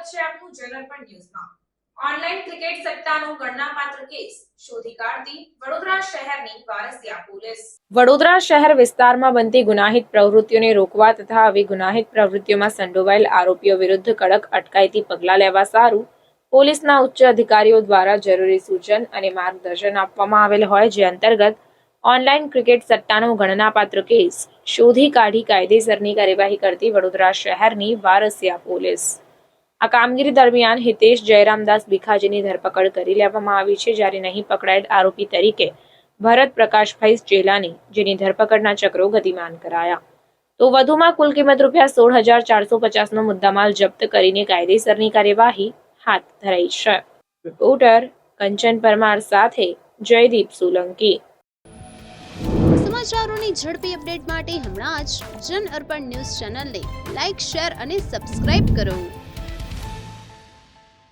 અર્પણ ન્યૂઝમાં online cricket સટ્ટાનો ગણનાપાત્ર કેસ, શોધી કાઢતી વડોદરા શહેરની વારસિયા પોલીસ. વડોદરા શહેર વિસ્તારમાં બનતી ગુનાહિત પ્રવૃત્તિઓને રોકવા તથા આવી ગુનાહિત પ્રવૃત્તિઓમાં સંડોવાયેલ આરોપીઓ વિરુદ્ધ કડક અટકાયતી પગલાં લેવા સારું પોલીસના ઉચ્ચ અધિકારીઓ દ્વારા જરૂરી સૂચન અને માર્ગદર્શન આપવામાં આવેલ હોય જે અંતર્ગત ઓનલાઈન ક્રિકેટ સટ્ટાનો ગણનાપાત્ર કેસ, શોધી કાઢી કાયદેસરની કાર્યવાહી કરતી વડોદરા શહેરની વારસિયા પોલીસ. આ કામગીરી દરમિયાન હિતેશ જયરામદાસ ભીખાજીની ધરપકડ કરી લેવામાં આવી છે, જ્યારે નહીં પકડાયેલ આરોપી તરીકે ભરત પ્રકાશભાઈ ચેલાની જેની ધરપકડના ચક્રો ગતિમાન કરાયા. તો વધુમાં કુલ કિંમત રૂપિયા સોળ હજાર ચારસો પચાસનો મુદ્દામાલ જપ્ત કરીને કાયદેસરની કાર્યવાહી હાથ ધરાઈ છે. રિપોર્ટર કંચન પરમાર સાથે જયદીપ સોલંકી. સમાચારોની ઝડપી અપડેટ માટે હમણાં જ જન અર્પણ ન્યૂઝ ચેનલને લાઇક શેર અને સબસ્ક્રાઇબ કરો.